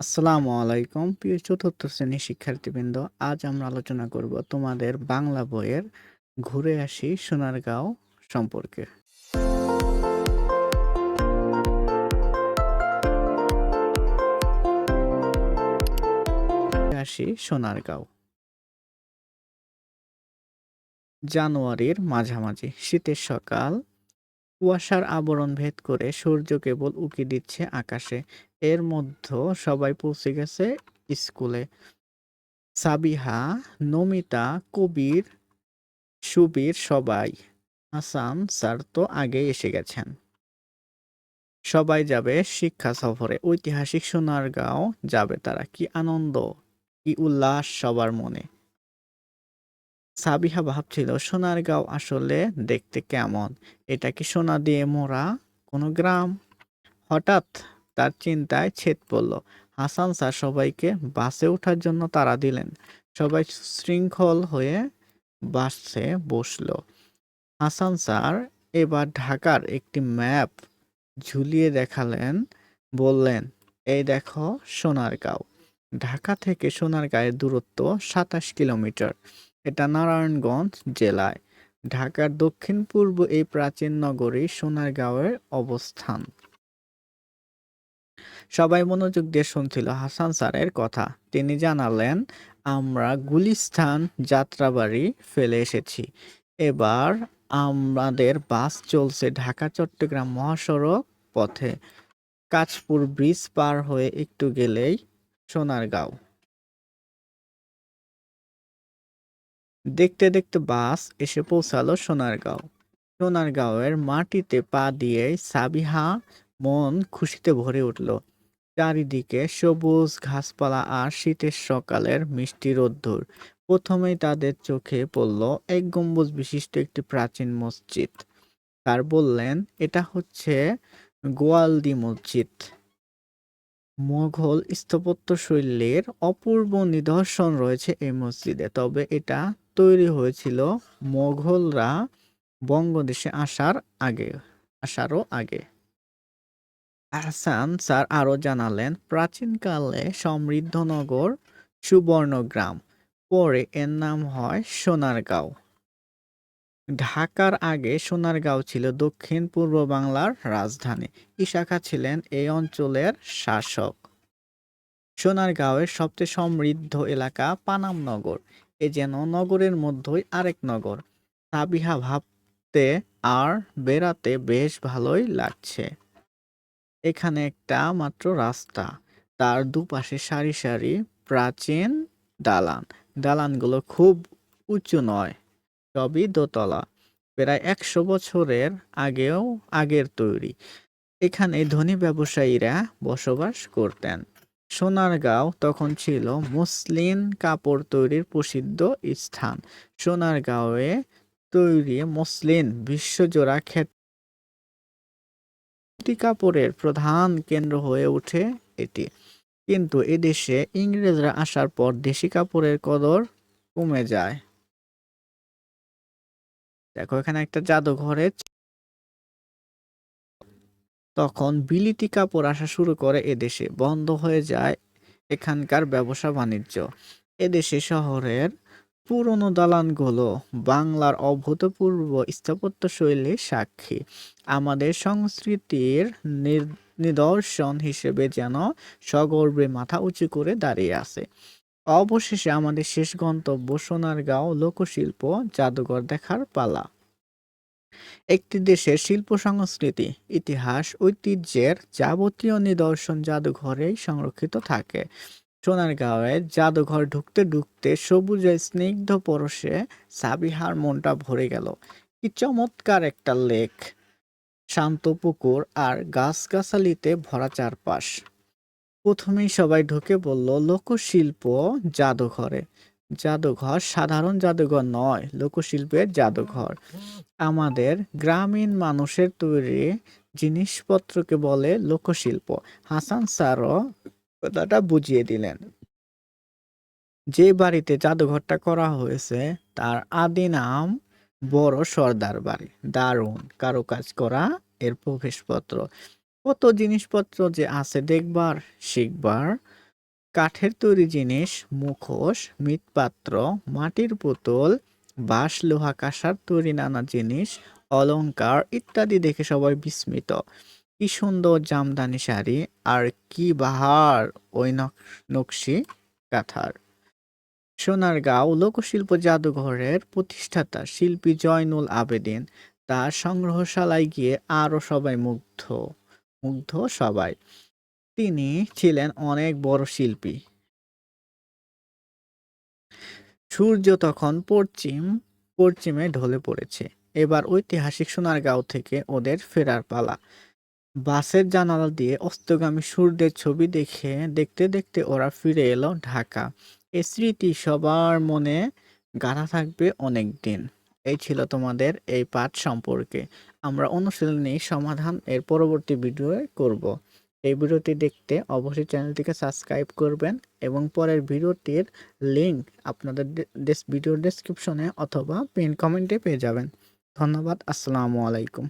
আসসালামু আলাইকুম। প্রিয় চতুর্থ শ্রেণির শিক্ষার্থীবৃন্দ, আজ আমরা আলোচনা করব তোমাদের বাংলা বইয়ের ঘুরে আসি সোনারগাঁও সম্পর্কে। আসি সোনারগাঁও। জানুয়ারির মাঝামাঝি, শীতের সকাল কুয়াশার আবরণ ভেদ করে সূর্য কেবল উকি দিচ্ছে আকাশে। এর মধ্যে সবাই পৌঁছে গেছে স্কুলে। সাবিহা, নমিতা, কবির, সুবীর সবাই। হাসান, স্যার তো আগে এসে গেছেন। সবাই যাবে শিক্ষা সফরে। ঐতিহাসিক সোনারগাঁও যাবে তারা। কি আনন্দ, কি উল্লাস সবার মনে। সাবিহা ভাবছিল সোনারগাঁও আসলে দেখতে কেমন? এটা কি সোনা দিয়ে মোড়া কোনো গ্রাম? হঠাৎ তার চিন্তায় ছেদ পড়ল। হাসান স্যার সবাইকে বাসে ওঠার জন্য তারা দিলেন। সবাই শৃঙ্খল হয়ে বাসে বসল। হাসান স্যার এবার ঢাকার একটি ম্যাপ ঝুলিয়ে দেখালেন, বললেন, এই দেখো সোনারগাঁও ঢাকা থেকে সোনারগাঁয়ের দূরত্ব সাতাশ কিলোমিটার। এটা নারায়ণগঞ্জ জেলায়। ঢাকার দক্ষিণ পূর্ব এই প্রাচীন নগরী সোনারগাঁওয়ের অবস্থান। সবাই মনোযোগ দিয়ে শুনছিল হাসান স্যারের কথা। তিনি জানালেন, আমরা গুলিস্থান যাত্রাবাড়ি ফেলে এসেছি। এবার আমাদের বাস চলছে ঢাকা চট্টগ্রাম মহাসড়ক পথে। কাঁচপুর ব্রিজ পার হয়ে একটু গেলেই সোনারগাঁও। দেখতে দেখতে বাস এসে পৌঁছালো সোনারগাঁও। সোনারগাঁওয়ের মাটিতে পা দিয়ে সাবিহা মন খুশিতে ভরে উঠল। চারিদিকে সবুজ ঘাসপালা আর শীতের সকালের মিষ্টি রোদ্দুর। প্রথমেই তাদের চোখে পড়ল এক গম্বুজ বিশিষ্ট একটি প্রাচীন মসজিদ। তার বললেন, এটা হচ্ছে গোয়ালদি মসজিদ। মোঘল স্থাপত্য শৈলীর অপূর্ব নিদর্শন রয়েছে এই মসজিদে, তবে এটা তৈরি হয়েছিল মোঘলরা বঙ্গদেশে আসার আগে, আসারও আগে। আহসান স্যার আরও জানালেন, প্রাচীনকালে সমৃদ্ধ নগর সুবর্ণগ্রাম পরে এর নাম হয় সোনারগাঁও। ঢাকার আগে সোনারগাঁও ছিল দক্ষিণ পূর্ব বাংলার রাজধানী। ইশাখা ছিলেন এই অঞ্চলের শাসক? সোনারগাঁওয়ের সবচেয়ে সমৃদ্ধ এলাকা পানামনগর এ যেন নগরের মধ্যেই আরেক নগর। সাবিহা ভাবতে আর বেড়াতে বেশ ভালোই লাগছে। এখানে একটা মাত্র রাস্তা। তার দুপাশে সারি সারি প্রাচীন দালান। দালানগুলো খুব উঁচু নয়, সবই দোতলা। প্রায় একশো বছরের আগেও আগের তৈরি। এখানে ধনী ব্যবসায়ীরা বসবাস করতেন। সোনারগাঁও তখন ছিল মসলিন কাপড় তৈরির প্রসিদ্ধ স্থান। সোনারগাঁওয়ে তৈরি মসলিন বিশ্বজোড়া খ্যাত কাপড়ের প্রধান কেন্দ্র হয়ে ওঠে এটি। কিন্তু এদেশে ইংরেজরা আসার পর দেশি কাপড়ের কদর কমে যায়। দেখো, এখানে একটা জাদুঘরে তখন বিলিতি কাপড় আসা শুরু করে এদেশে। বন্ধ হয়ে যায় এখানকার ব্যবসা বাণিজ্য। এদেশে শহরের পুরনো দালানগুলো বাংলার অভূতপূর্ব স্থাপত্যশৈলীর সাক্ষী। আমাদের সংস্কৃতির নিদর্শন হিসেবে যেন সগর্বে মাথা উঁচু করে দাঁড়িয়ে আছে। অবশেষে আমাদের শেষ গন্তব্য সোনারগাঁও লোকশিল্প জাদুঘর দেখার পালা। একটি দেশের শিল্প সংস্কৃতি, ইতিহাস, ঐতিহ্যের যাবতীয় নিদর্শন জাদুঘরেই সংরক্ষিত থাকে। সোনারগাঁওয়ে জাদুঘর ঢুকতে ঢুকতে সবুজে স্নিগ্ধ পরশে সাবিহার মনটা ভরে গেল। কি চমৎকার একটা লেক! শান্ত পুকুর আর গাছগাছালিতে ভরা চারপাশ। প্রথমেই সবাই ঢুকে বলল, লোকশিল্প জাদুঘরে। জাদুঘর সাধারণ জাদুঘর নয়, লোকশিল্পের জাদুঘর। আমাদের গ্রামীণ মানুষের তৈরি জিনিসপত্রকে বলে লোকশিল্প। হাসান স্যারও কথাটা বুঝিয়ে দিলেন। যে বাড়িতে জাদুঘরটা করা হয়েছে, তার আদি নাম বড় সর্দার বাড়ি। দারুণ কারুকাজ করা এর প্রবেশপত্র। কত জিনিসপত্র যে আছে দেখবার, শিখবার কাঠের তৈরি জিনিস, মুখোশ, মৃৎপাত্র, মাটির পুতুল, বাঁশ, লোহা, কাঁসার তৈরি নানা জিনিস, অলংকার ইত্যাদি দেখে সবাই বিস্মিত। কি সুন্দর জামদানি শাড়ি আর কি বাহার ওই নক- নকশি কাঁথার। সোনারগাঁও লোকশিল্প জাদুঘরের প্রতিষ্ঠাতা শিল্পী জয়নুল আবেদিন তার সংগ্রহশালায় গিয়ে আরও সবাই মুগ্ধ মুগ্ধ সবাই। তিনি ছিলেন অনেক বড় শিল্পী। সূর্য তখন পশ্চিম, পশ্চিমে ঢলে পড়েছে। এবার ঐতিহাসিক সোনারগাঁও থেকে ওদের ফেরার পালা। বাসের জানালা দিয়ে অস্তগামী সূর্যের ছবি দেখে, দেখতে দেখতে ওরা ফিরে এলো ঢাকা। এই স্মৃতি সবার মনে গাঁথা থাকবে অনেক দিন এই ছিল তোমাদের এই পাঠ সম্পর্কে। আমরা অনুশীলনী সমাধান এর পরবর্তী ভিডিওয়ে করব। এই ভিডিওটি দেখতে অবশ্যই চ্যানেলটিকে সাবস্ক্রাইব করবেন এবং পরের ভিডিওটির লিঙ্ক আপনাদের ভিডিও ডেসক্রিপশনে অথবা পিন কমেন্টে পেয়ে যাবেন। ধন্যবাদ, আসসালামু আলাইকুম।